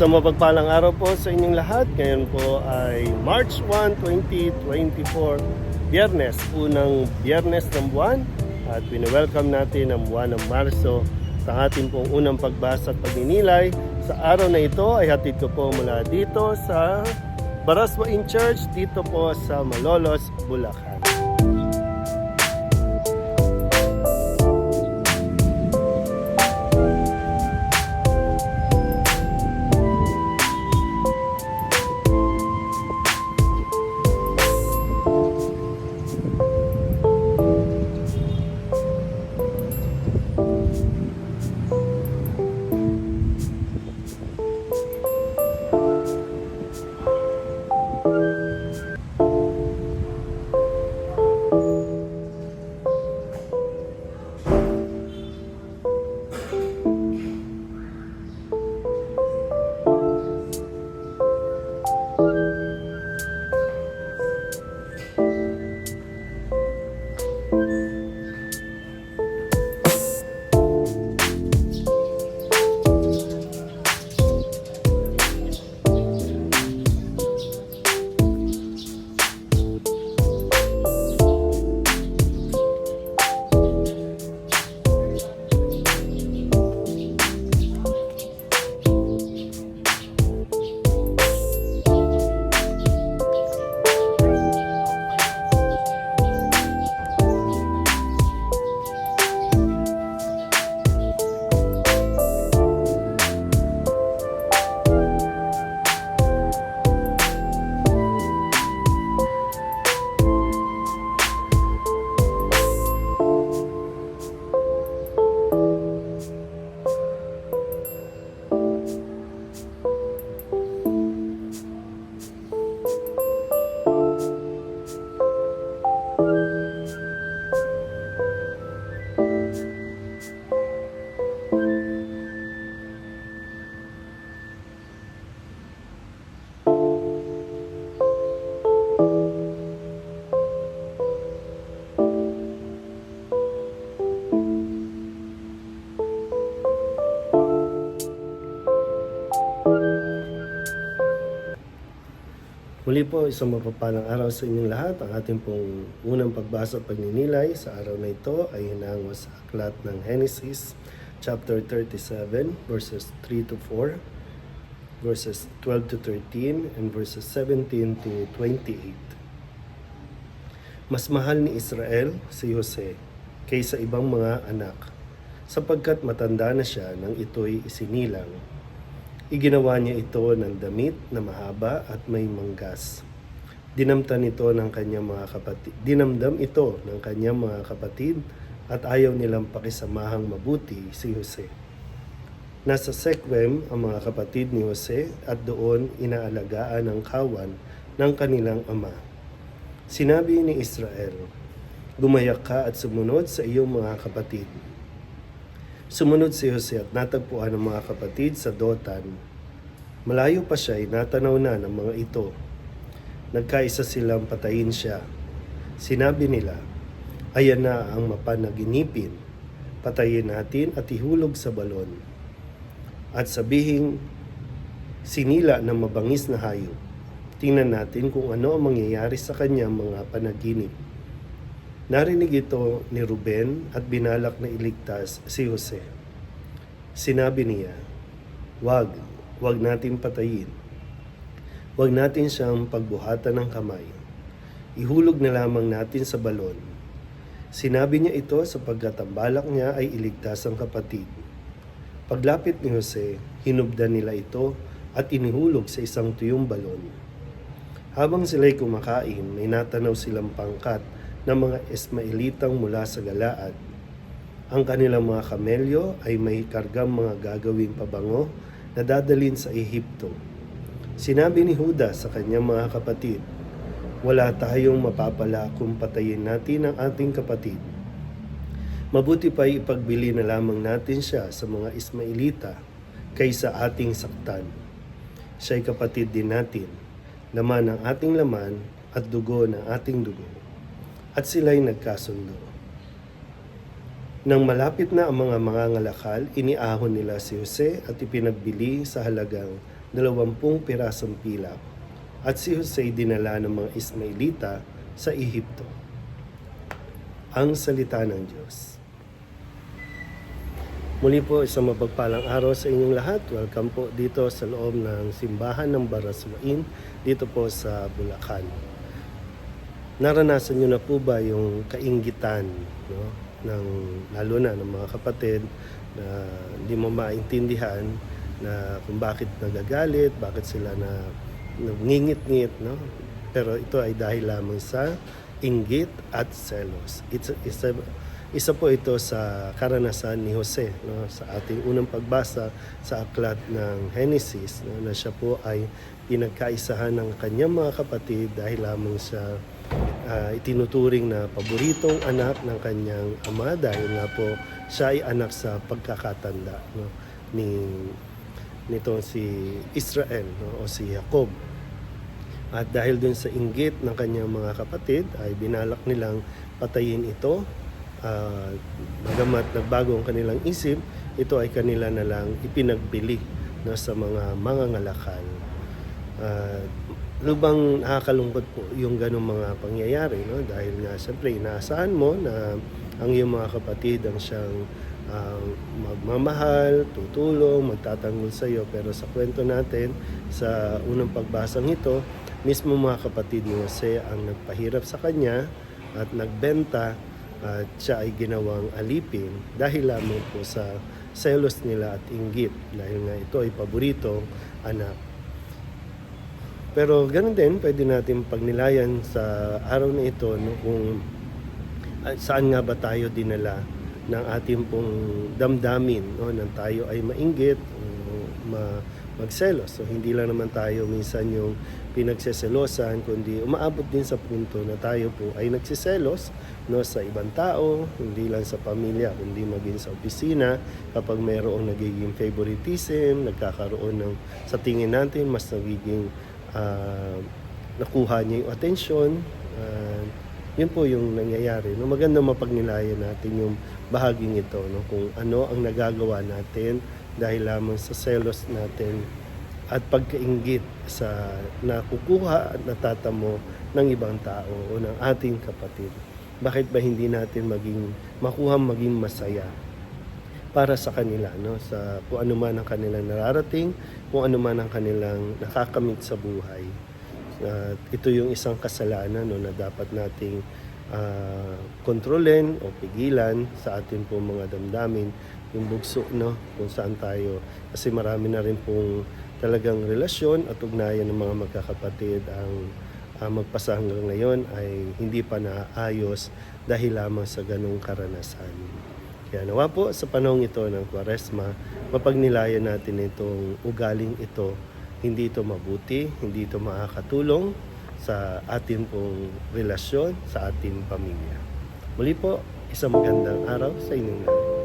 Isang mapagpalang araw po sa inyong lahat. Ngayon po ay March 1, 2024, Biyernes, unang Biyernes ng buwan. At welcome natin ang buwan ng Marso sa ating pong unang pagbasa at pagninilay. Sa araw na ito ay hatid ko po mula dito sa Baraswain Church, dito po sa Malolos, Bulacan. Muli po, isang mapapalang araw sa inyong lahat. Ang ating pong unang pagbasa at pagninilay sa araw na ito ay hinango sa aklat ng Genesis chapter 37 verses 3 to 4, verses 12 to 13, and verses 17 to 28. Mas mahal ni Israel si Jose kaysa ibang mga anak sapagkat matanda na siya nang ito'y isinilang Iginawa niya ito ng damit na mahaba at may manggas. Dinamtan ito ng kanyang mga kapatid. Dinamdam ito ng kanyang mga kapatid at ayaw nilang pakisamahang mabuti si Jose. Nasa Sequem ang mga kapatid ni Jose at doon inaalagaan ang kawan ng kanilang ama. Sinabi ni Israel, Gumayak ka at sumunod sa iyong mga kapatid. Sumunod si Jose at natagpuan ng mga kapatid sa Dotan. Malayo pa siya ay natanaw na ng mga ito. Nagkaisa silang patayin siya. Sinabi nila, ayan na ang mapanaginipin. Patayin natin at ihulog sa balon. At sabihing, sinila ng mabangis na hayop. Tingnan natin kung ano ang mangyayari sa kanyang mga panaginip. Narinig ito ni Ruben at binalak na iligtas si Jose. Sinabi niya, Wag, wag natin patayin. Wag natin siyang pagbuhatan ng kamay. Ihulog na lamang natin sa balon. Sinabi niya ito sapagkat ang balak niya ay iligtas ang kapatid. Paglapit ni Jose, hinubdan nila ito at inihulog sa isang tuyong balon. Habang sila'y kumakain, may natanaw silang pangkat ng mga Ismailitang mula sa Galaad. Ang kanilang mga kamelyo ay may kargang mga gagawing pabango na dadalin sa Ehipto. Sinabi ni Huda sa kanyang mga kapatid, Wala tayong mapapala kung patayin natin ang ating kapatid. Mabuti pa ipagbili na lamang natin siya sa mga Ismailita kaysa ating saktan. Siya'y kapatid din natin, laman ng ating laman at dugo ng ating dugo at sila'y nagkasundo. Nang malapit na ang mga mangangalakal, iniahon nila si Jose at ipinagbili sa halagang dalawampung pirasong pilak at si Jose dinala ng mga Ismailita sa Ehipto. Ang salita ng Diyos. Muli po isang mapagpalang araw sa inyong lahat. Welcome po dito sa loob ng simbahan ng Baraswain dito po sa Bulacan. Naranasan niyo na po ba yung kaingitan no, ng lalo na ng mga kapatid na hindi mo maintindihan na kung bakit nagagalit, bakit sila na ngingit-ngit, no? Pero ito ay dahil lamang sa inggit at selos. It's, isa, isa po ito sa karanasan ni Jose no? sa ating unang pagbasa sa aklat ng Genesis no? na siya po ay pinagkaisahan ng kanyang mga kapatid dahil lamang sa ah, itinuturing na paboritong anak ng kanyang ama dahil nga po siya ay anak sa pagkakatanda no? ni nito si Israel no? o si Jacob. At dahil dun sa inggit ng kanyang mga kapatid ay binalak nilang patayin ito. Uh, bagamat nagbago ang kanilang isip, ito ay kanila na lang ipinagbili no, sa mga mangangalakal. Uh, lubang nakakalungkot po yung ganong mga pangyayari no? dahil nga siyempre inaasahan mo na ang iyong mga kapatid ang siyang uh, magmamahal, tutulong, magtatanggol sa iyo pero sa kwento natin sa unang pagbasang ito mismo mga kapatid ni Jose ang nagpahirap sa kanya at nagbenta at siya ay ginawang alipin dahil lamang po sa selos nila at inggit dahil nga ito ay paboritong anak. Pero ganun din, pwede natin pagnilayan sa araw na ito no, kung ah, saan nga ba tayo dinala ng ating pong damdamin no, nang tayo ay mainggit, o ma, magselos. So hindi lang naman tayo minsan yung pinagseselosan, kundi umaabot din sa punto na tayo po ay nagsiselos no, sa ibang tao, hindi lang sa pamilya, kundi maging sa opisina, kapag mayroong nagiging favoritism, nagkakaroon ng, sa tingin natin, mas nagiging ah, nakuha niya yung atensyon, ah, yun po yung nangyayari. No? Maganda mapagnilayan natin yung bahaging ito, no? kung ano ang nagagawa natin dahil lamang sa selos natin at pagkaingit sa nakukuha at natatamo ng ibang tao o ng ating kapatid. Bakit ba hindi natin maging makuha maging masaya para sa kanila no sa kung ano man ang kanilang nararating, kung ano man ang kanilang nakakamit sa buhay. At ito yung isang kasalanan no na dapat nating ah, kontrolin o pigilan sa ating po mga damdamin yung bugso no kung saan tayo kasi marami na rin pong talagang relasyon at ugnayan ng mga magkakapatid ang uh, magpasa ngayon ay hindi pa naayos dahil lamang sa ganong karanasan. Kaya nawa po sa panahong ito ng Kwaresma, mapagnilayan natin itong ugaling ito. Hindi ito mabuti, hindi ito makakatulong sa ating pong relasyon, sa ating pamilya. Muli po, isang magandang araw sa inyong lahat.